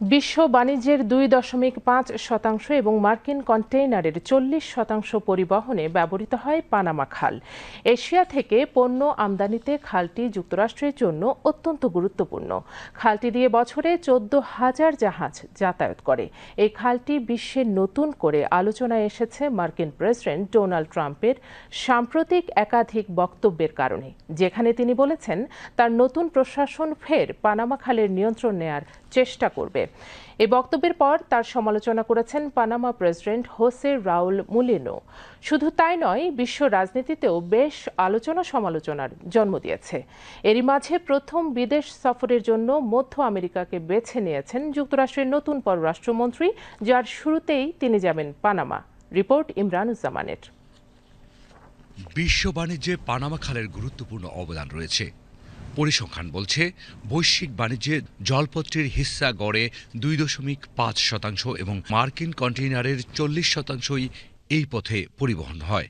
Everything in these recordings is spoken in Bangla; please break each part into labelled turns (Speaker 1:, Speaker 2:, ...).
Speaker 1: বিশ্ব বাণিজ্যের দুই দশমিক পাঁচ শতাংশ এবং মার্কিন কন্টেইনারের চল্লিশ শতাংশ পরিবহনে ব্যবহৃত হয় পানামা খাল। এশিয়া থেকে পণ্য আমদানিতে খালটি যুক্তরাষ্ট্রের জন্য অত্যন্ত গুরুত্বপূর্ণ। খালটি দিয়ে বছরে চোদ্দ হাজার জাহাজ যাতায়াত করে। এই খালটি বিশ্বের নতুন করে আলোচনায় এসেছে মার্কিন প্রেসিডেন্ট ডোনাল্ড ট্রাম্পের সাম্প্রতিক একাধিক বক্তব্যের কারণে। যেখানে তিনি বলেছেন, তার নতুন প্রশাসন ফের পানামা খালের নিয়ন্ত্রণ নেয়ার চেষ্টা করবে। এই বক্তব্যের পর তার সমালোচনা করেছেন Panama President Jose Raul Mulino. শুধু তাই নয়, বিশ্ব রাজনীতিতেও বেশ আলোচনা সমালোচনার জন্ম দিয়েছে। এরই মাঝে প্রথম বিদেশ সফরের জন্য মধ্য আমেরিকাকে বেছে নিয়েছেন যুক্তরাষ্ট্রের নতুন পররাষ্ট্রমন্ত্রী, যার শুরুতেই তিনি যাবেন পানামা। রিপোর্ট ইমরানুজ্জামানের।
Speaker 2: বিশ্ব বাণিজ্যে পানামা খালের গুরুত্বপূর্ণ অবদান রয়েছে। পরিসংখ্যান বলছে, বৈশ্বিক বাণিজ্যে জলপত্রের হিস্সা গড়ে দুই দশমিক পাঁচ শতাংশ এবং মার্কিন কন্টেইনারের চল্লিশ শতাংশই এই পথে পরিবহন হয়।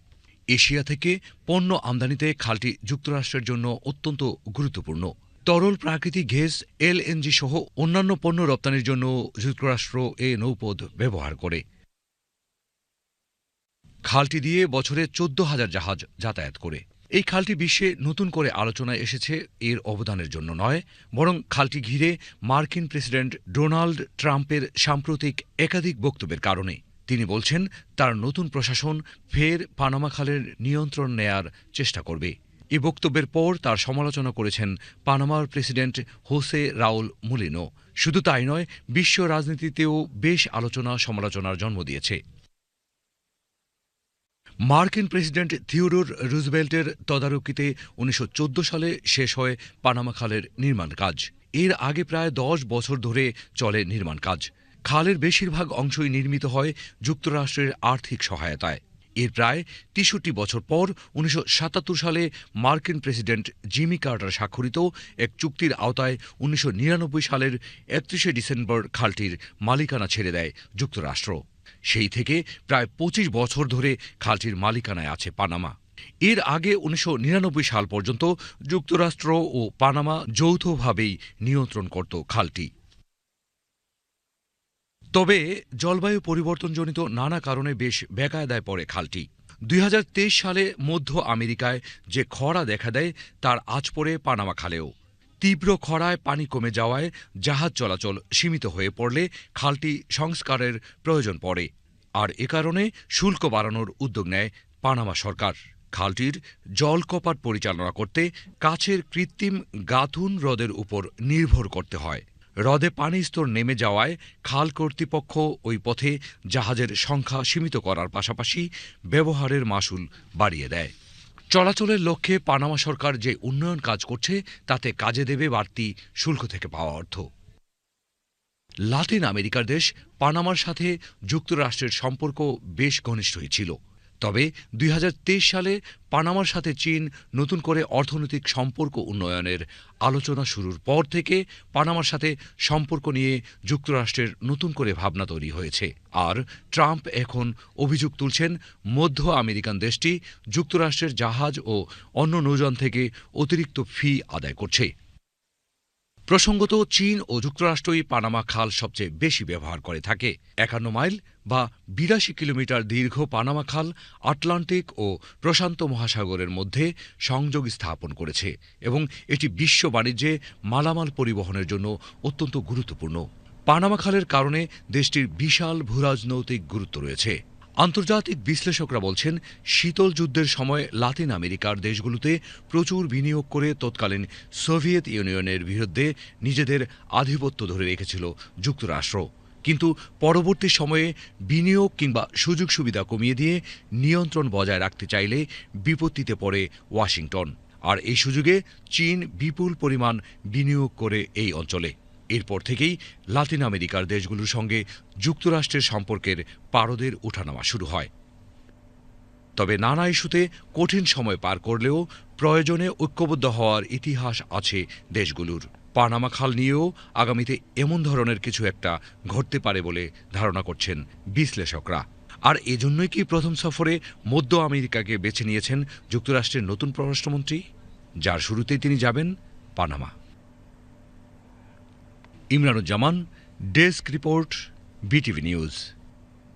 Speaker 2: এশিয়া থেকে পণ্য আমদানিতে খালটি যুক্তরাষ্ট্রের জন্য অত্যন্ত গুরুত্বপূর্ণ। তরল প্রাকৃতিক গ্যাস এলএনজি সহ অন্যান্য পণ্য রপ্তানির জন্য যুক্তরাষ্ট্র এ নৌপথ ব্যবহার করে। খালটি দিয়ে বছরে চোদ্দ হাজার জাহাজ যাতায়াত করে। এই খালটি বিশ্বে নতুন করে আলোচনায় এসেছে, এর অবদানের জন্য নয়, বরং খালটি ঘিরে মার্কিন প্রেসিডেন্ট ডোনাল্ড ট্রাম্পের সাম্প্রতিক একাধিক বক্তব্যের কারণে। তিনি বলছেন, তার নতুন প্রশাসন ফের পানামা খালের নিয়ন্ত্রণ নেয়ার চেষ্টা করবে। এ বক্তব্যের পর তার সমালোচনা করেছেন পানামার প্রেসিডেন্ট হোসে রাউল মুলিনো। শুধু তাই নয়, বিশ্ব রাজনীতিতেও বেশ আলোচনা সমালোচনার জন্ম দিয়েছে। মার্কিন প্রেসিডেন্ট থিওডোর রুজভেল্টের তদারকিতে উনিশশো চোদ্দ সালে শেষ হয় পানামা খালের নির্মাণ কাজ। এর আগে প্রায় দশ বছর ধরে চলে নির্মাণ কাজ। খালের বেশিরভাগ অংশই নির্মিত হয় যুক্তরাষ্ট্রের আর্থিক সহায়তায়। এর প্রায় তেষট্টি বছর পর উনিশশো সাতাত্তর সালে মার্কিন প্রেসিডেন্ট জিমি কার্টার স্বাক্ষরিত এক চুক্তির আওতায় উনিশশো নিরানব্বই সালের একত্রিশে ডিসেম্বর খালটির মালিকানা ছেড়ে দেয় যুক্তরাষ্ট্র। সেই থেকে প্রায় পঁচিশ বছর ধরে খালটির মালিকানায় আছে পানামা। এর আগে উনিশশো নিরানব্বই সাল পর্যন্ত যুক্তরাষ্ট্র ও পানামা যৌথভাবেই নিয়ন্ত্রণ করত খালটি। তবে জলবায়ু পরিবর্তনজনিত নানা কারণে বেশ বেকায়দায় পড়ে খালটি। দুই হাজার তেইশ সালে মধ্য আমেরিকায় যে খরা দেখা দেয়, তার আজ পড়ে পানামা খালেও। তীব্র খরায় পানি কমে যাওয়ায় জাহাজ চলাচল সীমিত হয়ে পড়লে খালটি সংস্কারের প্রয়োজন পড়ে। আর এ কারণে শুল্ক বাড়ানোর উদ্যোগ নেয় পানামা সরকার। খালটির জল কপাট পরিচালনা করতে কাছের কৃত্রিম গাথুন হ্রদের উপর নির্ভর করতে হয়। হ্রদে পানি স্তর নেমে যাওয়ায় খাল কর্তৃপক্ষ ওই পথে জাহাজের সংখ্যা সীমিত করার পাশাপাশি ব্যবহারের মাসুল বাড়িয়ে দেয়। চলাচলের লক্ষ্যে পানামা সরকার যে উন্নয়ন কাজ করছে, তাতে কাজে দেবে বাড়তি শুল্ক থেকে পাওয়া অর্থ। লাতিন আমেরিকার দেশ পানামার সাথে যুক্তরাষ্ট্রের সম্পর্ক বেশ ঘনিষ্ঠই ছিল তবে দুই হাজার তেইশ সালে পানামার সাথে চীন নতুন করে অর্থনৈতিক সম্পর্ক উন্নয়নের আলোচনা শুরুর পর থেকে পানামার সাথে সম্পর্ক নিয়ে যুক্তরাষ্ট্রের নতুন করে ভাবনা তৈরি হয়েছে। আর ট্রাম্প এখন অভিযোগ তুলছেন, মধ্য আমেরিকান দেশটি যুক্তরাষ্ট্রের জাহাজ ও অন্য নৌযান থেকে অতিরিক্ত ফি আদায় করছে। প্রসঙ্গত, চীন ও যুক্তরাষ্ট্রই পানামা খাল সবচেয়ে বেশি ব্যবহার করে থাকে। একান্ন মাইল বা বিরাশি কিলোমিটার দীর্ঘ পানামা খাল আটলান্টিক ও প্রশান্ত মহাসাগরের মধ্যে সংযোগ স্থাপন করেছে এবং এটি বিশ্ব বাণিজ্যে মালামাল পরিবহনের জন্য অত্যন্ত গুরুত্বপূর্ণ। পানামা খালের কারণে দেশটির বিশাল ভূরাজনৈতিক গুরুত্ব রয়েছে। আন্তর্জাতিক বিশ্লেষকরা বলছেন, শীতল যুদ্ধের সময় লাতিন আমেরিকার দেশগুলোতে প্রচুর বিনিয়োগ করে তৎকালীন সোভিয়েত ইউনিয়নের বিরুদ্ধে নিজেদের আধিপত্য ধরে রেখেছিল যুক্তরাষ্ট্র। কিন্তু পরবর্তী সময়ে বিনিয়োগ কিংবা সুযোগ সুবিধা কমিয়ে দিয়ে নিয়ন্ত্রণ বজায় রাখতে চাইলে বিপত্তিতে পড়ে ওয়াশিংটন। আর এই সুযোগে চীন বিপুল পরিমাণ বিনিয়োগ করে এই অঞ্চলে। এরপর থেকেই লাতিন আমেরিকার দেশগুলোর সঙ্গে যুক্তরাষ্ট্রের সম্পর্কের পারদের ওঠানামা শুরু হয়। তবে নানা ইস্যুতে কঠিন সময় পার করলেও প্রয়োজনে ঐক্যবদ্ধ হওয়ার ইতিহাস আছে দেশগুলোর। পানামা খাল নিয়েও আগামীতে এমন ধরনের কিছু একটা ঘটতে পারে বলে ধারণা করছেন বিশ্লেষকরা। আর এজন্যই কি প্রথম সফরে মধ্য আমেরিকাকে বেছে নিয়েছেন যুক্তরাষ্ট্রের নতুন পররাষ্ট্রমন্ত্রী? যার শুরুতেই তিনি যাবেন Panama. Imranuzzaman desk report BTV news.